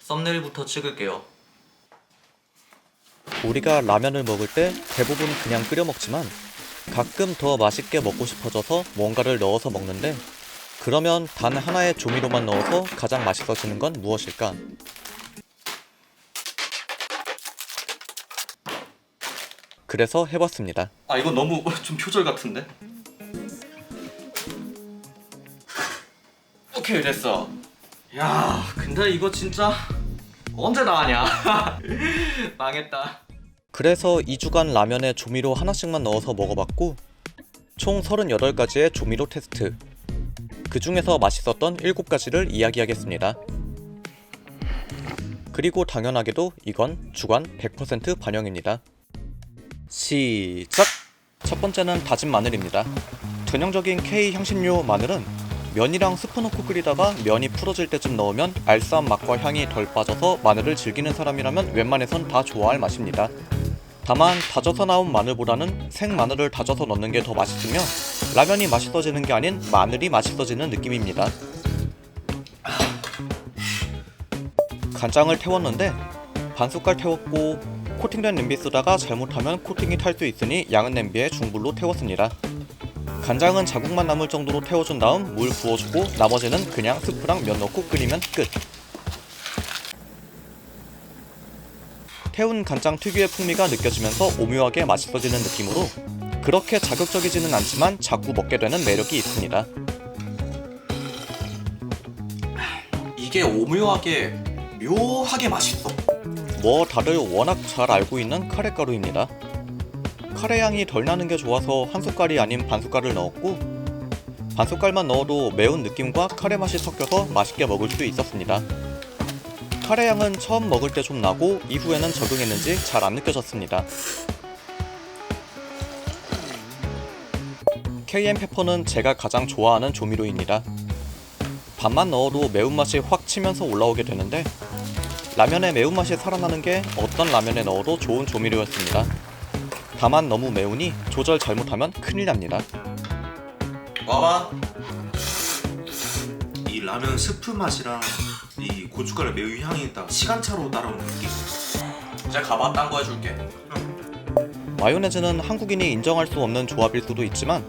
썸네일부터 찍을게요. 우리가 라면을 먹을 때 대부분 그냥 끓여 먹지만 가끔 더 맛있게 먹고 싶어져서 뭔가를 넣어서 먹는데 그러면 단 하나의 조미료만 넣어서 가장 맛있어지는 건 무엇일까? 그래서 해봤습니다. 아 이거 너무 좀 표절 같은데? 오케이 됐어. 야 근데 이거 진짜 언제 나가냐? 망했다. 그래서 2주간 라면에 조미료 하나씩만 넣어서 먹어봤고 총 38가지의 조미료 테스트 그 중에서 맛있었던 7가지를 이야기하겠습니다. 그리고 당연하게도 이건 주관 100% 반영입니다. 시작! 첫 번째는 다진 마늘입니다. 전형적인 K 향신료 마늘은 면이랑 스프 넣고 끓이다가 면이 풀어질 때쯤 넣으면 알싸한 맛과 향이 덜 빠져서 마늘을 즐기는 사람이라면 웬만해선 다 좋아할 맛입니다. 다만 다져서 나온 마늘보다는 생 마늘을 다져서 넣는 게 더 맛있으며 라면이 맛있어지는 게 아닌 마늘이 맛있어지는 느낌입니다. 간장을 태웠는데 반 숟갈 태웠고 코팅된 냄비 쓰다가 잘못하면 코팅이 탈 수 있으니 양은 냄비에 중불로 태웠습니다. 간장은 자국만 남을 정도로 태워준 다음 물 부어주고 나머지는 그냥 스프랑 면 넣고 끓이면 끝. 태운 간장 특유의 풍미가 느껴지면서 오묘하게 맛있어지는 느낌으로 그렇게 자극적이지는 않지만 자꾸 먹게 되는 매력이 있습니다. 이게 오묘하게 묘하게 맛있어. 뭐 다들 워낙 잘 알고 있는 카레가루입니다. 카레 향이 덜 나는 게 좋아서 한 숟갈이 아닌 반 숟갈을 넣었고 반 숟갈만 넣어도 매운 느낌과 카레 맛이 섞여서 맛있게 먹을 수 있었습니다. 카레 향은 처음 먹을 때 좀 나고 이후에는 적응했는지 잘 안 느껴졌습니다. KM 페퍼는 제가 가장 좋아하는 조미료입니다. 밥만 넣어도 매운맛이 확 치면서 올라오게 되는데 라면의 매운맛이 살아나는 게 어떤 라면에 넣어도 좋은 조미료였습니다. 다만 너무 매우니 조절 잘못하면 큰일 납니다. 와봐. 이 라면 스프 맛이랑 이 고춧가루 매운 향이 딱 시간차로 따라오는 느낌. 이제 가봐 딴 거 해줄게. 마요네즈는 한국인이 인정할 수 없는 조합일 수도 있지만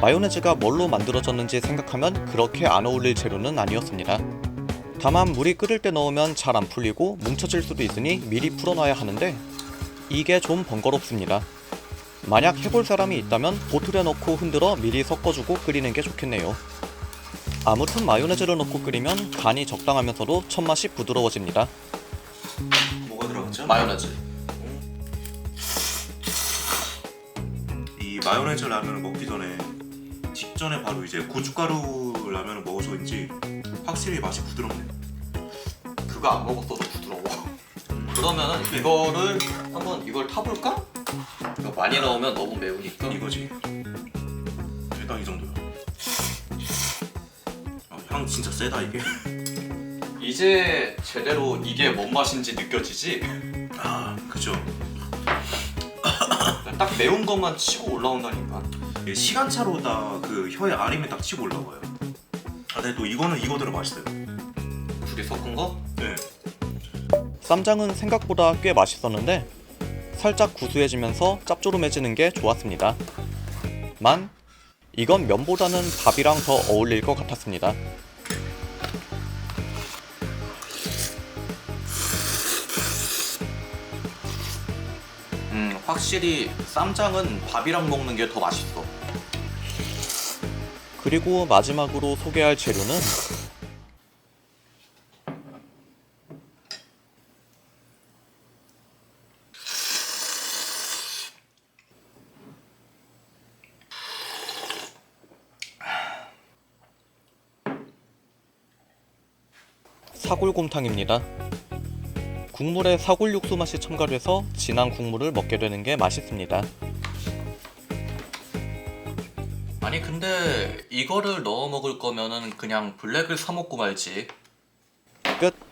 마요네즈가 뭘로 만들어졌는지 생각하면 그렇게 안 어울릴 재료는 아니었습니다. 다만 물이 끓을 때 넣으면 잘 안 풀리고 뭉쳐질 수도 있으니 미리 풀어놔야 하는데 이게 좀 번거롭습니다. 만약 해볼 사람이 있다면 보틀에 넣고 흔들어 미리 섞어주고 끓이는 게 좋겠네요. 아무튼 마요네즈를 넣고 끓이면 간이 적당하면서도 첫맛이 부드러워집니다. 뭐가 들어갔죠? 마요네즈. 이 마요네즈 라면을 먹기 전에 직전에 바로 이제 고춧가루 라면을 먹어서인지 확실히 맛이 부드럽네. 그거 안 먹었어도 부드러워. 그러면은 이거를 한번 이걸 타볼까? 이거 많이 넣으면 너무 매우니까. 이거지. 일단 이 정도야. 아, 향 진짜 세다 이게. 이제 제대로 이게 뭔 맛인지 느껴지지? 아 그죠. 딱 매운 것만 치고 올라온다니까. 이게 시간차로 다 그 혀의 아림에 딱 치고 올라와요. 아 근데 또 이거는 이거대로 맛있어요. 둘이 섞은 거? 네. 쌈장은 생각보다 꽤 맛있었는데 살짝 구수해지면서 짭조름해지는 게 좋았습니다. 만 이건 면보다는 밥이랑 더 어울릴 것 같았습니다. 음, 확실히 쌈장은 밥이랑 먹는 게 더 맛있어. 그리고 마지막으로 소개할 재료는 사골곰탕입니다. 국물에 사골 육수 맛이 첨가돼서 진한 국물을 먹게 되는 게 맛있습니다. 아니 근데 이거를 넣어 먹을 거면은 그냥 블랙을 사 먹고 말지. 끝.